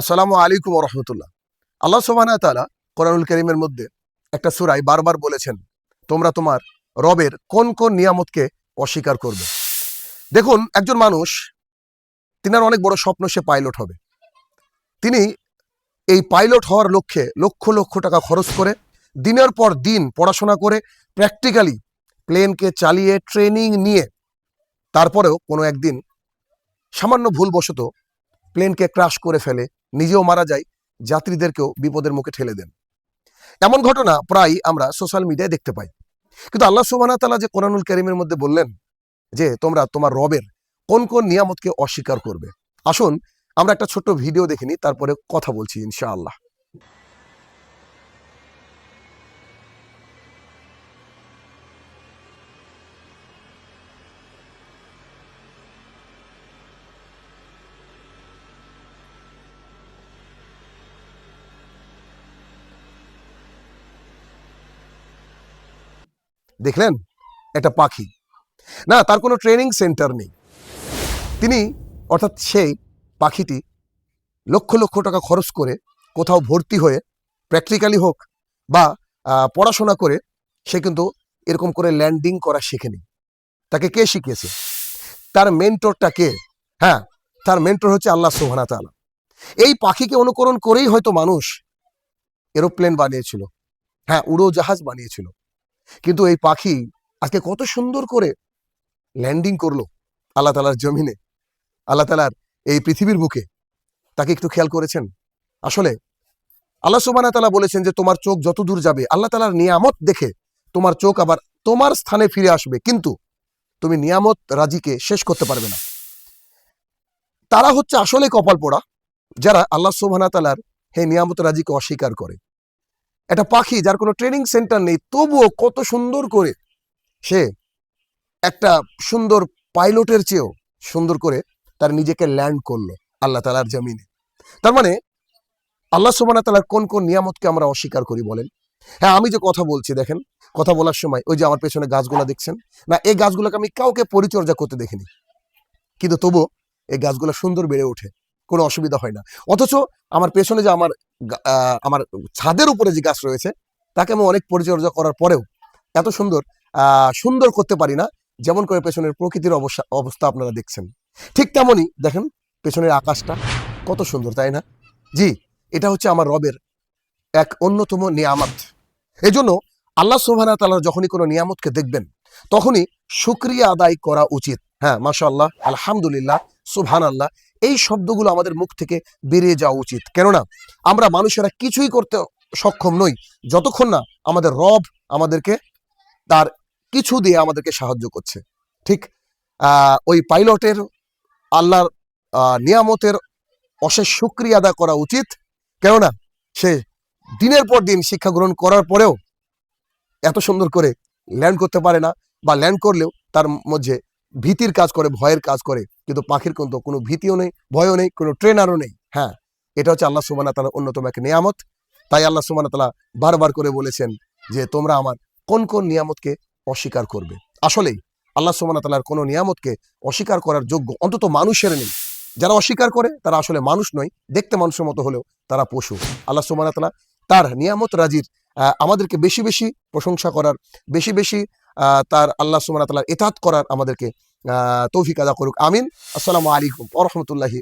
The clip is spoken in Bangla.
আসসালামু আলাইকুম রহমতুল্লাহ। আল্লাহ সোবানা তালা কোরআনুল করিমের মধ্যে একটা সুরাই বারবার বলেছেন, তোমরা তোমার রবের কোন কোন নিয়ামতকে অস্বীকার করবে। দেখুন, একজন মানুষ, তিনার অনেক বড় স্বপ্ন সে পাইলট হবে। তিনি এই পাইলট হওয়ার লক্ষ্যে লক্ষ লক্ষ টাকা খরচ করে, দিনের পর দিন পড়াশোনা করে প্র্যাকটিক্যালি প্লেনকে চালিয়ে ট্রেনিং নিয়ে, তারপরেও কোনো একদিন সামান্য ভুলবশত প্লেনকে ক্রাশ করে ফেলে নিজেও মারা যায়, যাত্রীদেরকেও বিপদের মুখে ঠেলে দেন। এমন ঘটনা প্রায় আমরা সোশ্যাল মিডিয়ায় দেখতে পাই। কিন্তু আল্লাহ সুবাহ তালা যে কোরআনুল করিমের মধ্যে বললেন যে, তোমরা তোমার রবের কোন কোন নিয়ামতকে অস্বীকার করবে? আসুন, আমরা একটা ছোট্ট ভিডিও দেখিনি তারপরে কথা বলছি ইনশাআল্লাহ। দেখলেন? একটা পাখি। না, তার কোনো ট্রেনিং সেন্টার নেই। তিনি, অর্থাৎ সেই পাখিটি, লক্ষ লক্ষ টাকা খরচ করে কোথাও ভর্তি হয়ে প্র্যাকটিক্যালি হোক বা পড়াশোনা করে সে কিন্তু এরকম করে ল্যান্ডিং করা শেখেনি। তাকে কে শিখিয়েছে? তার মেন্টরটা কে? হ্যাঁ তার মেন্টর হচ্ছে আল্লাহ সোহানা তালা এই পাখিকে অনুকরণ করেই হয়তো মানুষ এরোপ্লেন বানিয়েছিল। হ্যাঁ উড়োজাহাজ বানিয়েছিল। কিন্তু এই পাখি আজকে কত সুন্দর করে ল্যান্ডিং করল আল্লাহ তালার জমিনে। আল্লাহ তালার এই পৃথিবীর বুকে। তাকে একটু খেয়াল করেছেন? আসলে আল্লাহ সুবানা তালা বলেছেন যে, তোমার চোখ যত দূর যাবে, আল্লাহ তালার নিয়ামত দেখে তোমার চোখ আবার তোমার স্থানে ফিরে আসবে। কিন্তু তুমি নিয়ামত রাজিকে শেষ করতে পারবে না। তারা হচ্ছে আসলে কপাল পোড়া যারা আল্লাহ সুবহানা তালার হে নিয়ামত রাজিকে অস্বীকার করে। একটা পাখি যার কোনো ট্রেনিং সেন্টার নেই, তবুও কত সুন্দর করে সে একটা সুন্দর পাইলটের চেয়েও সুন্দর করে তার নিজেকে ল্যান্ড করল আল্লাহ তালার জমিনে। তার মানে আল্লাহ সুবানা তালার কোন কোন নিয়ামতকে আমরা অস্বীকার করি বলেন? হ্যাঁ আমি যে কথা বলছি দেখেন, কথা বলার সময় ওই যে আমার পেছনে গাছগুলা দেখছেন, না, এই গাছগুলোকে আমি কাউকে পরিচর্যা করতে দেখিনি। কিন্তু তবু এই গাছগুলো সুন্দর বেড়ে ওঠে, কোনো অসুবিধা হয় না। অথচ আমার পেছনে যে আমার আমার ছাদের উপরে যে গাছ রয়েছে, তাকে আমি অনেক পরিচর্যা করার পরেও এত সুন্দর সুন্দর করতে পারি না, যেমন করে পেছনের প্রকৃতির অবস্থা অবস্থা আপনারা দেখছেন। ঠিক তেমনই দেখেন, পেছনের আকাশটা কত সুন্দর, তাই না? জি, এটা হচ্ছে আমার রবের এক অন্যতম নিয়ামত। এজন্য আল্লাহ সুবহানা তাআলার যখনই কোনো নিয়ামতকে দেখবেন, তখনই শুক্রিয়া আদায় করা উচিত। হ্যাঁ মাশা আল্লাহ আলহামদুলিল্লাহ সুবহান আল্লাহ এই শব্দগুলো আমাদের মুখ থেকে বেরিয়ে যাওয়া উচিত। কেননা, আমরা মানুষেরা কিছুই করতে সক্ষম নই। যতক্ষণ না আমাদের রব আমাদেরকে, তার কিছু দিয়ে আমাদেরকে সাহায্য করছে। ঠিক ওই পাইলটের আল্লাহর নিয়ামতের অশেষ শুক্রিয়া আদা করা উচিত। কেননা, সে দিনের পর দিন শিক্ষা গ্রহণ করার পরেও এত সুন্দর করে ল্যান্ড করতে পারে না বা ল্যান্ড করলেও তার মধ্যে ভীতির কাজ করে, ভয়ের কাজ করে, কিন্তু পাখির কিন্তু কোনো ভীতিও নেই, ভয়ও নেই, কোনো ট্রেনারও নেই। হ্যাঁ এটা হচ্ছে আল্লাহ সুবানা তালার অন্যতম এক নিয়ামত। তাই আল্লাহ সুবানা তালা বারবার করে বলেছেন যে, তোমরা আমার কোন কোন নিয়ামতকে অস্বীকার করবে? আসলেই আল্লাহ সুবানা তালার কোনো নিয়ামতকে অস্বীকার করার যোগ্য অন্তত মানুষের নেই। যারা অস্বীকার করে, তারা আসলে মানুষ নয়, দেখতে মানুষের মতো হলেও তারা পশু। আল্লাহ সুবানা তালা তার নিয়ামত রাজির আমাদেরকে বেশি বেশি প্রশংসা করার, বেশি বেশি তার আল্লাহ সুমান তালার এতাত করার আমাদেরকে তৌফিক আদা করুক। আমিন। আসসালামু আলাইকুম আ রহমতুল্লাহি